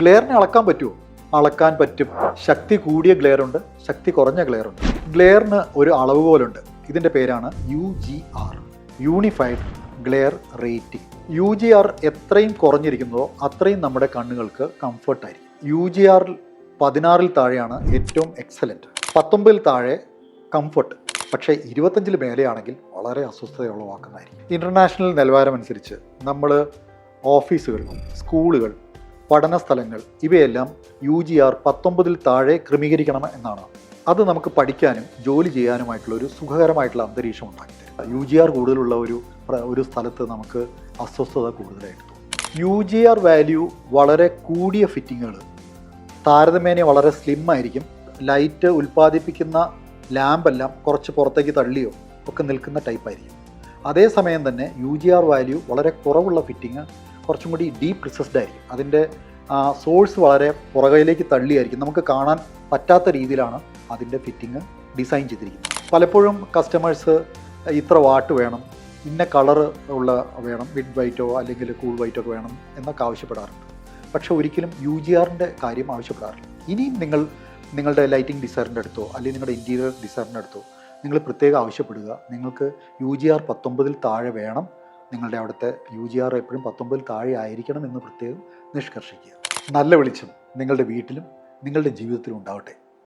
ഗ്ലെയറിനെ അളക്കാൻ പറ്റുമോ അളക്കാൻ പറ്റും. ശക്തി കൂടിയ ഗ്ലെയർ ഉണ്ട് ശക്തി കുറഞ്ഞ ഗ്ലെയർ ഉണ്ട് ഗ്ലെയറിന് ഒരു അളവ് പോലുണ്ട്. ഇതിന്റെ പേരാണ് U G R unified glare rating U G R എത്രയും കുറഞ്ഞിരിക്കുന്നതോ അത്രയും നമ്മുടെ കണ്ണുകൾക്ക് കംഫർട്ടായിരിക്കും യു ജി ആറിൽ പതിനാറിൽ താഴെയാണ് ഏറ്റവും എക്സലന്റ് പത്തൊമ്പതിൽ താഴെ കംഫർട്ട് പക്ഷേ ഇരുപത്തഞ്ചിൽ മേലെയാണെങ്കിൽ വളരെ അസ്വസ്ഥത ഉളവാക്കുന്നതായിരിക്കും ഇന്റർനാഷണൽ നിലവാരം അനുസരിച്ച് നമ്മൾ ഓഫീസുകൾ സ്കൂളുകൾ പഠന സ്ഥലങ്ങൾ ഇവയെല്ലാം യു ജി ആർ പത്തൊമ്പതിൽ താഴെ ക്രമീകരിക്കണം എന്നാണ്. അത് നമുക്ക് പഠിക്കാനും ജോലി ചെയ്യാനുമായിട്ടുള്ള ഒരു സുഖകരമായിട്ടുള്ള അന്തരീക്ഷം ഉണ്ടാക്കി യു ജി ആർ കൂടുതലുള്ള ഒരു ഒരു സ്ഥലത്ത് നമുക്ക് അസ്വസ്ഥത കൂടുതലായിട്ട് യു ജി ആർ വാല്യൂ വളരെ കൂടിയ ഫിറ്റിങ്ങുകൾ താരതമ്യേന വളരെ സ്ലിം ആയിരിക്കും. ലൈറ്റ് ഉൽപ്പാദിപ്പിക്കുന്ന ലാമ്പെല്ലാം കുറച്ച് പുറത്തേക്ക് തള്ളിയോ ഒക്കെ നിൽക്കുന്ന ടൈപ്പായിരിക്കും അതേസമയം തന്നെ യു ജി ആർ വാല്യൂ വളരെ കുറവുള്ള ഫിറ്റിങ് കുറച്ചും കൂടി ഡീപ്പ് റിസസ്ഡ് ആയിരിക്കും. അതിന്റെ സോഴ്സ് വളരെ പുറകയിലേക്ക് തള്ളിയായിരിക്കും. നമുക്ക് കാണാൻ പറ്റാത്ത രീതിയിലാണ് അതിന്റെ ഫിറ്റിങ് ഡിസൈൻ ചെയ്തിരിക്കുന്നത്. പലപ്പോഴും കസ്റ്റമേഴ്സ് ഇത്ര വാട്ട് വേണം ഇന്ന കളർ ഉള്ള വേണം മിഡ് വൈറ്റോ അല്ലെങ്കിൽ കൂൾ വൈറ്റോ ഒക്കെ വേണം എന്നൊക്കെ ആവശ്യപ്പെടാറുണ്ട്. പക്ഷേ ഒരിക്കലും യു ജി ആറിന്റെ കാര്യം ആവശ്യപ്പെടാറില്ല. ഇനിയും നിങ്ങൾ നിങ്ങളുടെ ലൈറ്റിംഗ് ഡിസൈറിന്റെ അടുത്തോ അല്ലെങ്കിൽ നിങ്ങളുടെ ഇന്റീരിയർ ഡിസൈറിന്റെ അടുത്തോ നിങ്ങൾ പ്രത്യേകം ആവശ്യപ്പെടുക. നിങ്ങൾക്ക് യു ജി ആർ പത്തൊമ്പതിൽ താഴെ വേണം നിങ്ങളുടെ അവിടുത്തെ യു ജി ആർ എപ്പോഴും പത്തൊമ്പതിൽ താഴെ ആയിരിക്കണം എന്ന് പ്രത്യേകം നിഷ്കർഷിക്കുക. നല്ല വെളിച്ചം നിങ്ങളുടെ വീട്ടിലും നിങ്ങളുടെ ജീവിതത്തിലും ഉണ്ടാവട്ടെ.